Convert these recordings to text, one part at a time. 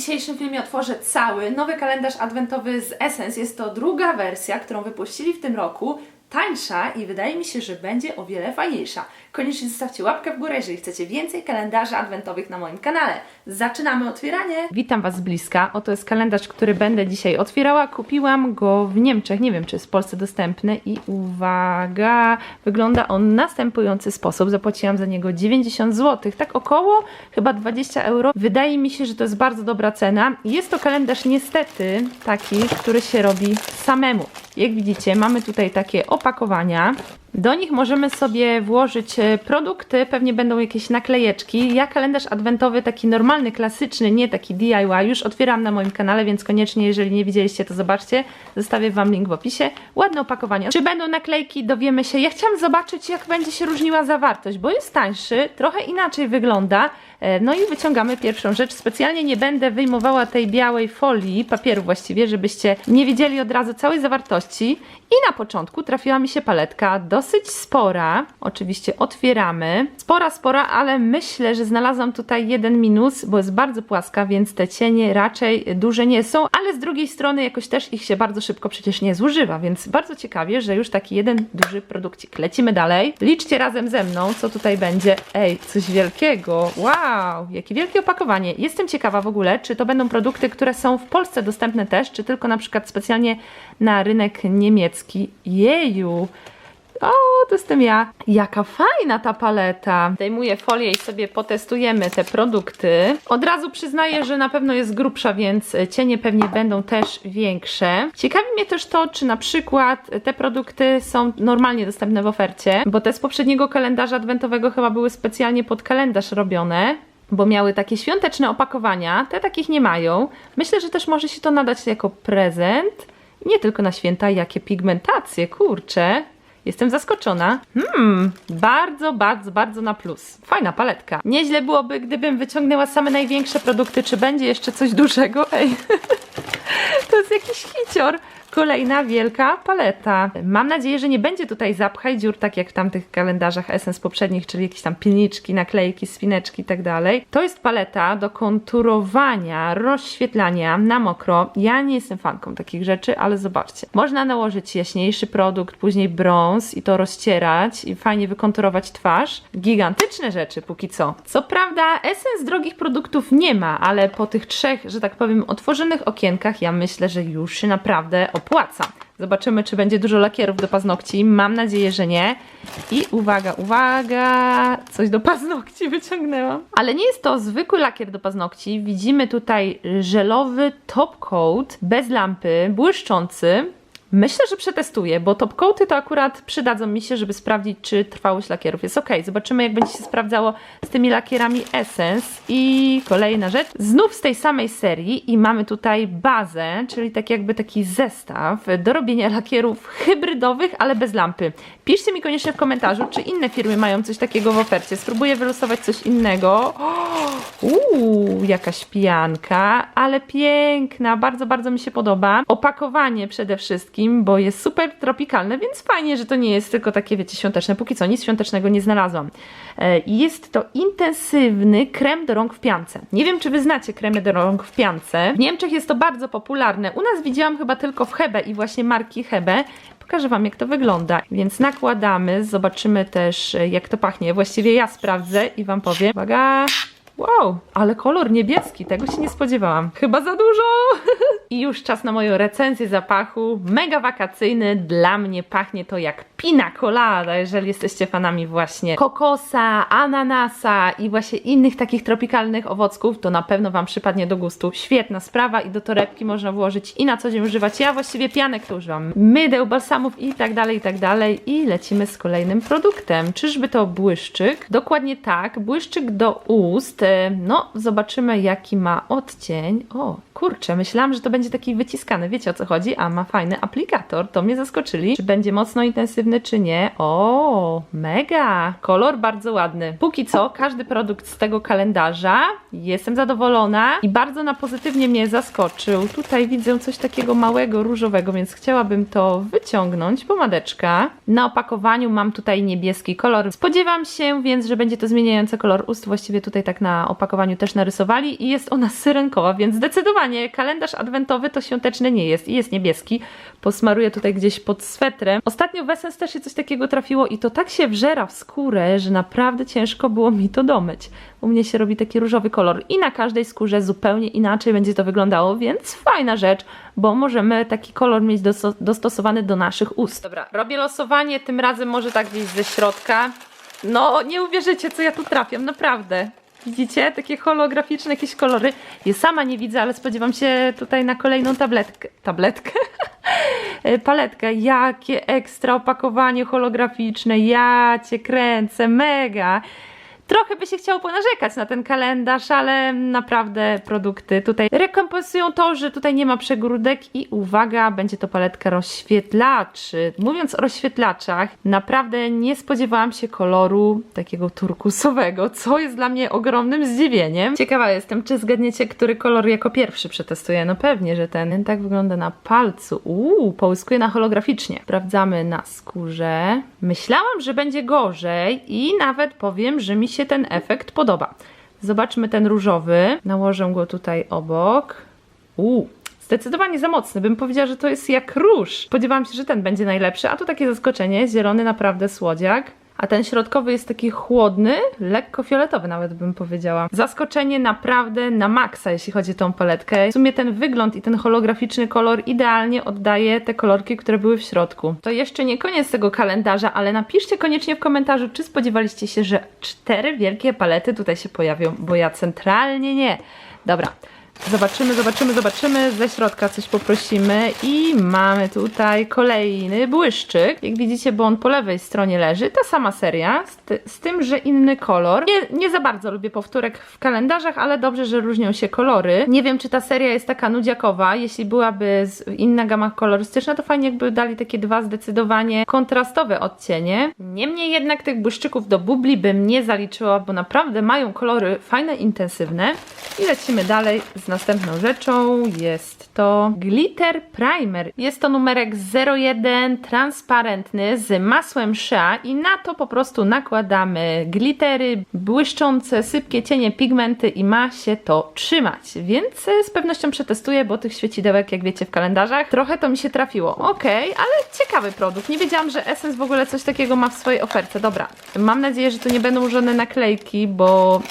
dzisiejszym filmie otworzę cały nowy kalendarz adwentowy z Essence. Jest to druga wersja, którą wypuścili w tym roku. Tańsza i wydaje mi się, że będzie o wiele fajniejsza. Koniecznie zostawcie łapkę w górę, jeżeli chcecie więcej kalendarzy adwentowych na moim kanale. Zaczynamy otwieranie! Witam Was z bliska. Oto jest kalendarz, który będę dzisiaj otwierała. Kupiłam go w Niemczech. Nie wiem, czy jest w Polsce dostępny. I uwaga, wygląda on następujący sposób. Zapłaciłam za niego 90 zł, tak około chyba 20 euro. Wydaje mi się, że to jest bardzo dobra cena. Jest to kalendarz niestety taki, który się robi samemu. Jak widzicie, mamy tutaj takie opakowania. Do nich możemy sobie włożyć e, produkty, pewnie będą jakieś naklejeczki. Ja kalendarz adwentowy, taki normalny, klasyczny, nie taki DIY, już otwieram na moim kanale, więc koniecznie, jeżeli nie widzieliście, to zobaczcie. Zostawię Wam link w opisie. Ładne opakowanie. Czy będą naklejki, dowiemy się. Ja chciałam zobaczyć, jak będzie się różniła zawartość, bo jest tańszy, trochę inaczej wygląda. E, No i wyciągamy pierwszą rzecz. Specjalnie nie będę wyjmowała tej białej folii, papieru właściwie, żebyście nie widzieli od razu całej zawartości. I na początku trafiła mi się paletka dosyć spora. Oczywiście otwieramy. Spora, spora, ale myślę, że znalazłam tutaj jeden minus, bo jest bardzo płaska, więc te cienie raczej duże nie są, ale z drugiej strony jakoś też ich się bardzo szybko przecież nie zużywa, więc bardzo ciekawie, że już taki jeden duży produkcik. Lecimy dalej. Liczcie razem ze mną, co tutaj będzie. Ej, coś wielkiego. Wow, jakie wielkie opakowanie. Jestem ciekawa w ogóle, czy to będą produkty, które są w Polsce dostępne też, czy tylko na przykład specjalnie na rynek niemiecki. Jeju. O, to jestem ja. Jaka fajna ta paleta. Zdejmuję folię i sobie potestujemy te produkty. Od razu przyznaję, że na pewno jest grubsza, więc cienie pewnie będą też większe. Ciekawi mnie też to, czy na przykład te produkty są normalnie dostępne w ofercie, bo te z poprzedniego kalendarza adwentowego chyba były specjalnie pod kalendarz robione bo miały takie świąteczne opakowania, te takich nie mają. Myślę, że też może się to nadać jako prezent. Nie tylko na święta, jakie pigmentacje, kurczę. Jestem zaskoczona. Hmm, bardzo, bardzo, bardzo na plus. Fajna paletka. Nieźle byłoby, gdybym wyciągnęła same największe produkty. Czy będzie jeszcze coś dużego? Ej, to jest jakiś hicior. Kolejna wielka paleta. Mam nadzieję, że nie będzie tutaj zapchaj dziur, tak jak w tamtych kalendarzach Essence poprzednich, czyli jakieś tam pilniczki, naklejki, spineczki i tak dalej. To jest paleta do konturowania, rozświetlania na mokro. Ja nie jestem fanką takich rzeczy, ale zobaczcie. Można nałożyć jaśniejszy produkt, później brąz i to rozcierać i fajnie wykonturować twarz. Gigantyczne rzeczy póki co. Co prawda Essence drogich produktów nie ma, ale po tych trzech, że tak powiem, otworzonych okienkach ja myślę, że już się naprawdę opłaca. Zobaczymy, czy będzie dużo lakierów do paznokci. Mam nadzieję, że nie. I uwaga, uwaga, coś do paznokci wyciągnęłam. Ale nie jest to zwykły lakier do paznokci. Widzimy tutaj żelowy top coat, bez lampy, błyszczący. Myślę, że przetestuję, bo top coaty to akurat przydadzą mi się, żeby sprawdzić, czy trwałość lakierów jest ok. Zobaczymy, jak będzie się sprawdzało z tymi lakierami Essence. I kolejna rzecz, znów z tej samej serii i mamy tutaj bazę, czyli tak jakby taki zestaw do robienia lakierów hybrydowych, ale bez lampy. Piszcie mi koniecznie w komentarzu, czy inne firmy mają coś takiego w ofercie. Spróbuję wylosować coś innego. Uuu, jakaś pijanka, ale piękna, bardzo, bardzo mi się podoba. Opakowanie przede wszystkim, bo jest super tropikalne, więc fajnie, że to nie jest tylko takie, wiecie, świąteczne. Póki co nic świątecznego nie znalazłam. E, jest to intensywny krem do rąk w piance. Nie wiem, czy wy znacie kremy do rąk w piance. W Niemczech jest to bardzo popularne. U nas widziałam chyba tylko w Hebe i właśnie marki Hebe. Pokażę Wam, jak to wygląda. Więc nakładamy, zobaczymy też, e, jak to pachnie. Właściwie ja sprawdzę i Wam powiem. Uwaga! Wow, ale kolor niebieski, tego się nie spodziewałam. Chyba za dużo! I już czas na moją recenzję zapachu. Mega wakacyjny, dla mnie pachnie to jak pina colada, jeżeli jesteście fanami właśnie kokosa, ananasa i właśnie innych takich tropikalnych owocków, to na pewno Wam przypadnie do gustu. Świetna sprawa i do torebki można włożyć i na co dzień używać. Ja właściwie pianek to używam, mydeł, balsamów i tak dalej, i tak dalej. I lecimy z kolejnym produktem. Czyżby to błyszczyk? Dokładnie tak, błyszczyk do ust. No, zobaczymy jaki ma odcień. O, kurczę, myślałam, że to będzie taki wyciskany, wiecie o co chodzi, a ma fajny aplikator, to mnie zaskoczyli. Czy będzie mocno intensywny, czy nie? O, mega! Kolor bardzo ładny. Póki co, każdy produkt z tego kalendarza, jestem zadowolona i bardzo na pozytywnie mnie zaskoczył. Tutaj widzę coś takiego małego, różowego, więc chciałabym to wyciągnąć. Pomadeczka. Na opakowaniu mam tutaj niebieski kolor. Spodziewam się więc, że będzie to zmieniające kolor ust, właściwie tutaj tak na opakowaniu też narysowali i jest ona syrenkowa, więc zdecydowanie kalendarz adwentowy to świąteczny nie jest i jest niebieski. Posmaruję tutaj gdzieś pod swetrem. Ostatnio w Essence też się coś takiego trafiło i to tak się wżera w skórę, że naprawdę ciężko było mi to domyć. U mnie się robi taki różowy kolor i na każdej skórze zupełnie inaczej będzie to wyglądało, więc fajna rzecz, bo możemy taki kolor mieć dosto- dostosowany do naszych ust. Dobra, robię losowanie, tym razem może tak gdzieś ze środka. No, nie uwierzycie, co ja tu trafiam, naprawdę. Widzicie? Takie holograficzne jakieś kolory. Je sama nie widzę, ale spodziewam się tutaj na kolejną tabletkę. Tabletkę? Paletkę. Jakie ekstra opakowanie holograficzne. Ja cię kręcę. Mega. Trochę by się chciało ponarzekać na ten kalendarz, ale naprawdę produkty tutaj rekompensują to, że tutaj nie ma przegródek i uwaga, będzie to paletka rozświetlaczy. Mówiąc o rozświetlaczach, naprawdę nie spodziewałam się koloru takiego turkusowego, co jest dla mnie ogromnym zdziwieniem. Ciekawa jestem, czy zgadniecie, który kolor jako pierwszy przetestuję. No pewnie, że ten. Tak wygląda na palcu. Uuu, połyskuje na holograficznie. Sprawdzamy na skórze. Myślałam, że będzie gorzej i nawet powiem, że mi się ten efekt podoba. Zobaczmy ten różowy. Nałożę go tutaj obok. Uuu, zdecydowanie za mocny. Bym powiedziała, że to jest jak róż. Spodziewałam się, że ten będzie najlepszy, a tu takie zaskoczenie. Zielony naprawdę słodziak. A ten środkowy jest taki chłodny, lekko fioletowy nawet bym powiedziała. Zaskoczenie naprawdę na maksa, jeśli chodzi o tą paletkę. W sumie ten wygląd i ten holograficzny kolor idealnie oddaje te kolorki, które były w środku. To jeszcze nie koniec tego kalendarza, ale napiszcie koniecznie w komentarzu, czy spodziewaliście się, że cztery wielkie palety tutaj się pojawią, bo ja centralnie nie. Dobra. Zobaczymy, zobaczymy, zobaczymy. Ze środka coś poprosimy i mamy tutaj kolejny błyszczyk. Jak widzicie, bo on po lewej stronie leży. Ta sama seria, z, ty z tym, że inny kolor. Nie, nie za bardzo lubię powtórek w kalendarzach, ale dobrze, że różnią się kolory. Nie wiem, czy ta seria jest taka nudziakowa. Jeśli byłaby inna gama kolorystyczna, to fajnie jakby dali takie dwa zdecydowanie kontrastowe odcienie. Niemniej jednak tych błyszczyków do bubli bym nie zaliczyła, bo naprawdę mają kolory fajne, intensywne. I lecimy dalej z następną rzeczą. Jest to Glitter Primer. Jest to numerek 01, transparentny, z masłem Shea i na to po prostu nakładamy glittery, błyszczące, sypkie cienie, pigmenty i ma się to trzymać. Więc e, z pewnością przetestuję, bo tych świecidełek, jak wiecie, w kalendarzach trochę to mi się trafiło. Okej, ale ciekawy produkt. Nie wiedziałam, że Essence w ogóle coś takiego ma w swojej ofercie. Dobra, mam nadzieję, że tu nie będą żadne naklejki, bo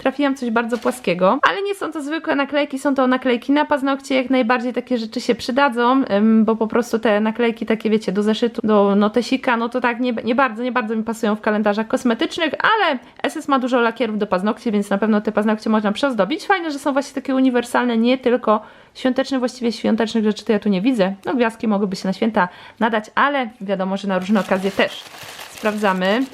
trafiłam coś bardzo płaskiego, ale nie są to zwykłe naklejki, są to naklejki na paznokcie, jak najbardziej takie rzeczy się przydadzą, bo po prostu te naklejki takie wiecie, do zeszytu, do notesika, no to tak nie, nie bardzo, nie bardzo mi pasują w kalendarzach kosmetycznych, ale SS ma dużo lakierów do paznokci, więc na pewno te paznokcie można przyozdobić. Fajne, że są właśnie takie uniwersalne, nie tylko świąteczne, właściwie świątecznych rzeczy to ja tu nie widzę. No gwiazdki mogłyby się na święta nadać, ale wiadomo, że na różne okazje też. Sprawdzamy.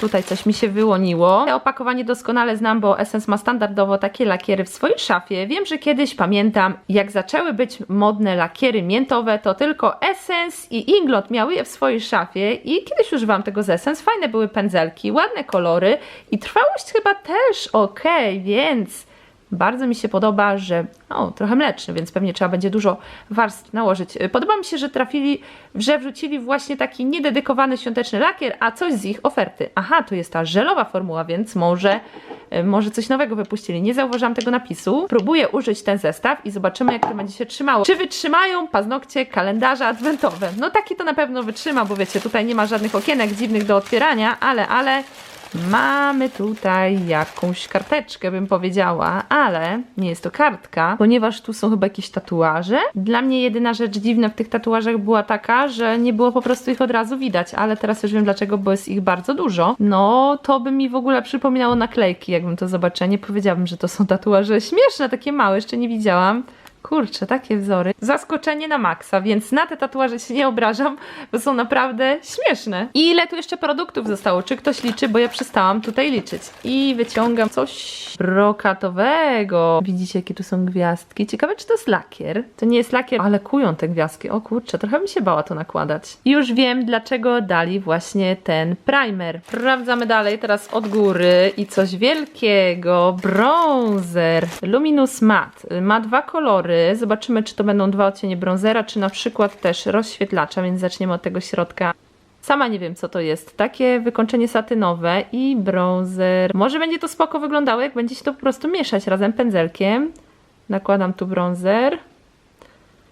Tutaj coś mi się wyłoniło. Te opakowanie doskonale znam, bo Essence ma standardowo takie lakiery w swojej szafie. Wiem, że kiedyś pamiętam, jak zaczęły być modne lakiery miętowe, to tylko Essence i Inglot miały je w swojej szafie i kiedyś używałam tego z Essence. Fajne były pędzelki, ładne kolory i trwałość chyba też ok, więc bardzo mi się podoba, że o, trochę mleczny, więc pewnie trzeba będzie dużo warstw nałożyć. Podoba mi się, że trafili, że wrzucili właśnie taki niededykowany świąteczny lakier, a coś z ich oferty. Aha, tu jest ta żelowa formuła, więc może, y, może coś nowego wypuścili. Nie zauważyłam tego napisu. Próbuję użyć ten zestaw i zobaczymy, jak to będzie się trzymało. Czy wytrzymają paznokcie kalendarza adwentowe? No taki to na pewno wytrzyma, bo wiecie, tutaj nie ma żadnych okienek dziwnych do otwierania, ale, ale Mamy tutaj jakąś karteczkę, bym powiedziała, ale nie jest to kartka, ponieważ tu są chyba jakieś tatuaże. Dla mnie jedyna rzecz dziwna w tych tatuażach była taka, że nie było po prostu ich od razu widać, ale teraz już wiem dlaczego, bo jest ich bardzo dużo. No, to by mi w ogóle przypominało naklejki, jakbym to zobaczyła. Nie powiedziałabym, że to są tatuaże śmieszne, takie małe, jeszcze nie widziałam. Kurczę, takie wzory. Zaskoczenie na maksa, więc na te tatuaże się nie obrażam, bo są naprawdę śmieszne. I ile tu jeszcze produktów zostało? Czy ktoś liczy? Bo ja przestałam tutaj liczyć. I wyciągam coś brokatowego. Widzicie, jakie tu są gwiazdki? Ciekawe, czy to jest lakier? To nie jest lakier, ale kują te gwiazdki. O kurczę, trochę mi się bała to nakładać. I już wiem, dlaczego dali właśnie ten primer. Sprawdzamy dalej, teraz od góry i coś wielkiego. Bronzer. Luminous Matte. Ma dwa kolory. Zobaczymy, czy to będą dwa odcienie bronzera, czy na przykład też rozświetlacza, więc zaczniemy od tego środka. Sama nie wiem, co to jest. Takie wykończenie satynowe i bronzer. Może będzie to spoko wyglądało, jak będzie się to po prostu mieszać razem pędzelkiem. Nakładam tu bronzer.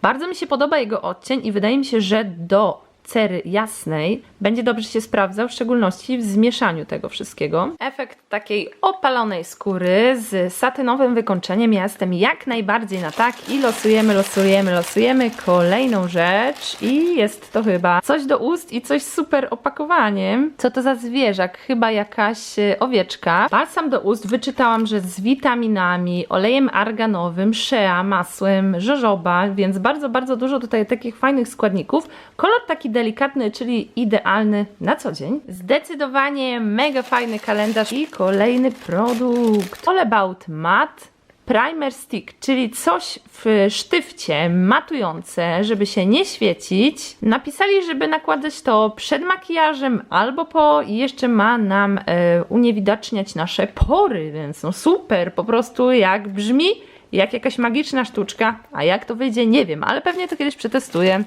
Bardzo mi się podoba jego odcień i wydaje mi się, że do cery jasnej będzie dobrze się sprawdzał, w szczególności w zmieszaniu tego wszystkiego. Efekt takiej opalonej skóry z satynowym wykończeniem. Ja jestem jak najbardziej na tak i losujemy, losujemy, losujemy kolejną rzecz i jest to chyba coś do ust i coś super opakowaniem. Co to za zwierzak? Chyba jakaś e, owieczka. Balsam do ust wyczytałam, że z witaminami, olejem arganowym, shea, masłem, jojoba, więc bardzo, bardzo dużo tutaj takich fajnych składników. Kolor taki delikatny, czyli idealny na co dzień. Zdecydowanie mega fajny kalendarz i kolejny produkt. All About Matte Primer Stick, czyli coś w sztywcie matujące, żeby się nie świecić. Napisali, żeby nakładać to przed makijażem albo po i jeszcze ma nam e, uniewidaczniać nasze pory, więc no super, po prostu jak brzmi, jak jakaś magiczna sztuczka, a jak to wyjdzie nie wiem, ale pewnie to kiedyś przetestuję.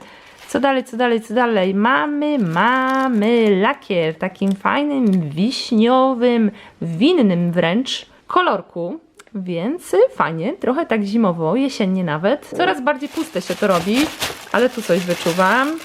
Co dalej, co dalej, co dalej? Mamy, mamy lakier w takim fajnym, wiśniowym, winnym wręcz kolorku. Więc fajnie, trochę tak zimowo, jesiennie nawet. Coraz bardziej puste się to robi, ale tu coś wyczuwam.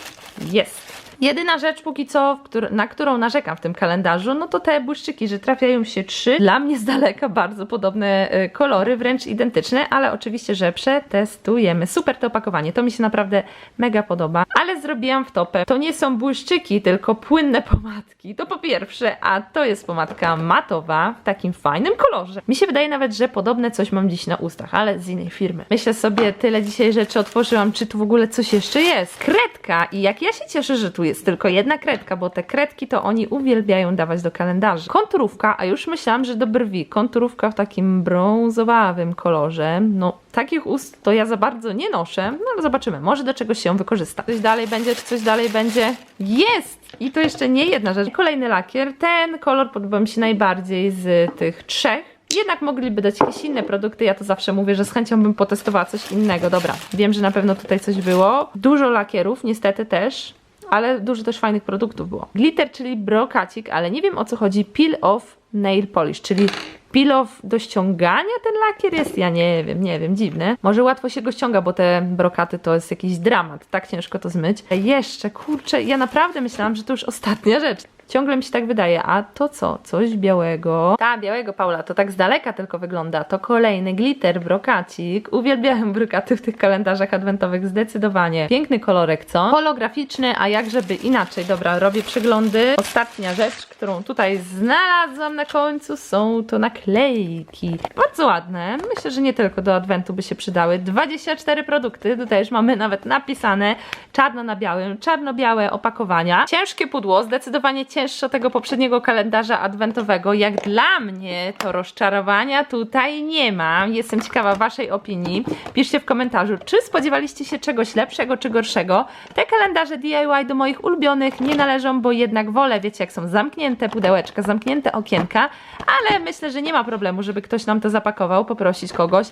Jest. Jedyna rzecz póki co, na którą narzekam w tym kalendarzu, no to te błyszczyki, że trafiają się trzy. Dla mnie z daleka bardzo podobne e, kolory, wręcz identyczne, ale oczywiście, że przetestujemy. Super to opakowanie, to mi się naprawdę mega podoba. Ale zrobiłam w topę. To nie są błyszczyki, tylko płynne pomadki. To po pierwsze, a to jest pomadka matowa w takim fajnym kolorze. Mi się wydaje nawet, że podobne coś mam dziś na ustach, ale z innej firmy. Myślę sobie, tyle dzisiaj rzeczy otworzyłam, czy tu w ogóle coś jeszcze jest. Kredka i jak ja się cieszę, że tu jest tylko jedna kredka, bo te kredki to oni uwielbiają dawać do kalendarzy. Konturówka, a już myślałam, że do brwi. Konturówka w takim brązowawym kolorze. No, takich ust to ja za bardzo nie noszę, no ale zobaczymy. Może do czegoś się wykorzysta. Coś dalej będzie, czy coś dalej będzie? Jest! I to jeszcze nie jedna rzecz. Kolejny lakier. Ten kolor podoba mi się najbardziej z tych trzech. Jednak mogliby dać jakieś inne produkty. Ja to zawsze mówię, że z chęcią bym potestowała coś innego. Dobra, wiem, że na pewno tutaj coś było. Dużo lakierów, niestety też ale dużo też fajnych produktów było. Glitter, czyli brokacik, ale nie wiem o co chodzi. Peel off nail polish, czyli peel off do ściągania ten lakier jest? Ja nie wiem, nie wiem, dziwne. Może łatwo się go ściąga, bo te brokaty to jest jakiś dramat, tak ciężko to zmyć. Jeszcze, kurczę, ja naprawdę myślałam, że to już ostatnia rzecz. Ciągle mi się tak wydaje, a to co? Coś białego. Ta, białego, Paula, to tak z daleka tylko wygląda. To kolejny glitter, brokacik. Uwielbiałem brokaty w tych kalendarzach adwentowych, zdecydowanie. Piękny kolorek, co? Holograficzny, a jak żeby inaczej. Dobra, robię przeglądy. Ostatnia rzecz, którą tutaj znalazłam na końcu, są to naklejki. Bardzo ładne. Myślę, że nie tylko do adwentu by się przydały. 24 produkty, tutaj już mamy nawet napisane czarno na białym, czarno-białe opakowania. Ciężkie pudło, zdecydowanie od tego poprzedniego kalendarza adwentowego. Jak dla mnie to rozczarowania tutaj nie ma. Jestem ciekawa Waszej opinii. Piszcie w komentarzu, czy spodziewaliście się czegoś lepszego czy gorszego. Te kalendarze DIY do moich ulubionych nie należą, bo jednak wolę, wiecie, jak są zamknięte pudełeczka, zamknięte okienka, ale myślę, że nie ma problemu, żeby ktoś nam to zapakował, poprosić kogoś.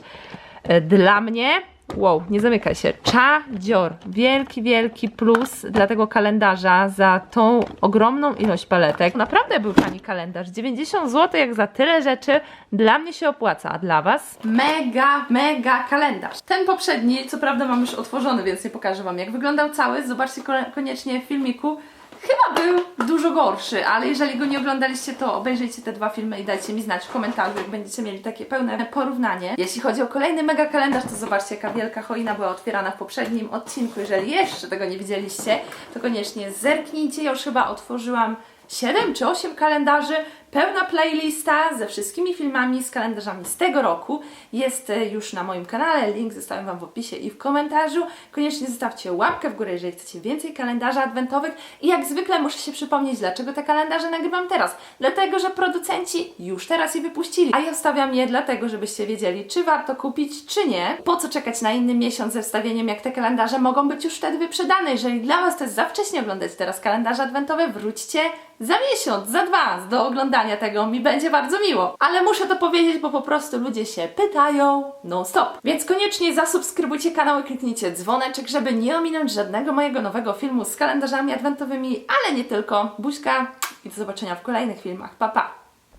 E, Dla mnie Wow, nie zamykaj się. Czadzior. Wielki, wielki plus dla tego kalendarza za tą ogromną ilość paletek. Naprawdę był tani kalendarz. 90 zł jak za tyle rzeczy. Dla mnie się opłaca, a dla Was? Mega, mega kalendarz. Ten poprzedni, co prawda mam już otworzony, więc nie pokażę Wam jak wyglądał cały. Zobaczcie koniecznie w filmiku. Chyba był dużo gorszy, ale jeżeli go nie oglądaliście, to obejrzyjcie te dwa filmy i dajcie mi znać w komentarzu, jak będziecie mieli takie pełne porównanie. Jeśli chodzi o kolejny mega kalendarz, to zobaczcie, jaka wielka choina była otwierana w poprzednim odcinku. Jeżeli jeszcze tego nie widzieliście, to koniecznie zerknijcie. Ja już chyba otworzyłam 7 czy 8 kalendarzy. Pełna playlista ze wszystkimi filmami z kalendarzami z tego roku jest e, już na moim kanale. Link zostawiam Wam w opisie i w komentarzu. Koniecznie zostawcie łapkę w górę, jeżeli chcecie więcej kalendarzy adwentowych. I jak zwykle muszę się przypomnieć, dlaczego te kalendarze nagrywam teraz. Dlatego, że producenci już teraz je wypuścili. A ja wstawiam je dlatego, żebyście wiedzieli, czy warto kupić, czy nie. Po co czekać na inny miesiąc ze wstawieniem, jak te kalendarze mogą być już wtedy wyprzedane. Jeżeli dla Was to jest za wcześnie oglądać teraz kalendarze adwentowe, wróćcie za miesiąc, za dwa do oglądania tego, mi będzie bardzo miło. Ale muszę to powiedzieć, bo po prostu ludzie się pytają non stop. Więc koniecznie zasubskrybujcie kanał i kliknijcie dzwoneczek, żeby nie ominąć żadnego mojego nowego filmu z kalendarzami adwentowymi, ale nie tylko. Buźka i do zobaczenia w kolejnych filmach. Pa, pa!